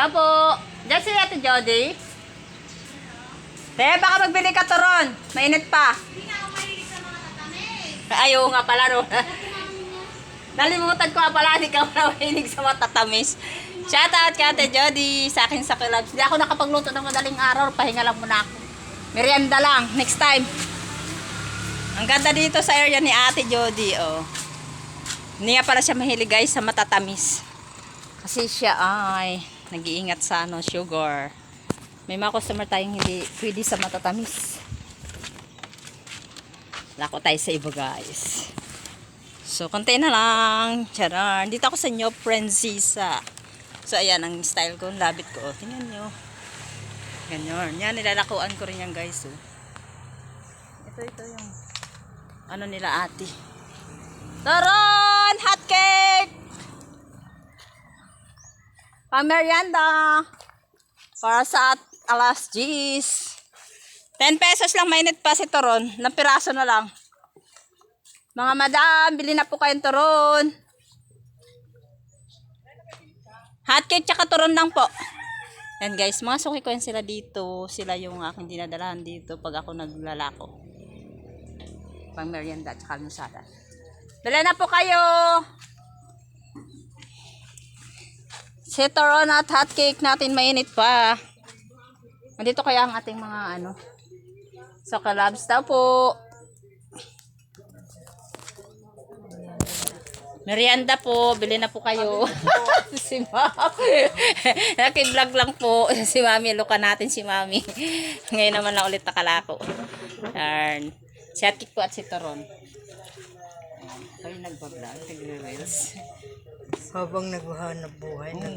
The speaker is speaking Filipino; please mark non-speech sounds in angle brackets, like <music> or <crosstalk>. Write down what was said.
Tapo, dyan si Ate Jody. Te, baka magbili ka turon. Mainit pa. Ayaw nga pala, no? Nalimutan ko nga pala, hindi ka pala mahilig sa matatamis. Shout out kay Ate Jody sa akin sa clubs. Hindi ako nakapagluto ng madaling araw, pahinga lang muna ako. Merienda lang, next time. Ang ganda dito sa area ni Ate Jody, oh. Hindi nga pala siya mahilig guys sa matatamis. Kasi siya ay nag-iingat sa ano, sugar. May mga customer tayong hindi pwede sa matatamis. Lako tayo sa iba guys. So, konti na lang. Charan. Dito ako sa New Francisa. So, ayan ang style ko. Labit ko. Tingnan nyo. Ganyan. Yan, nilalakuan ko rin yan guys. Oh. Ito, ito yung ano nila ate. Taron! Hot cake! Pamerienda! Para sa at- alas 10. 10 pesos lang mainit pa si Toron. Ng piraso na lang. Mga madam, bili na po kayong Toron. Hot cake tsaka Toron lang po. Yan guys, mga suki ko yan sila dito. Sila yung aking dinadalahan dito pag ako naglalako. Pang merienda at kalmusada. Dala na po kayo! Toron at hot cake natin mainit pa. Nandito kaya ang ating mga ano. Sa kalabs daw po. Merienda po, bili na po kayo. <laughs> si Mami. <laughs> Naki-vlog lang po. Si Mami, luka natin si Mami. <laughs> Ngayon naman lang ulit nakalako. Yarn. Si Atik po at si Toron. Kayo nagbablog, nagre-reels. Habang naghahanap buhay, nag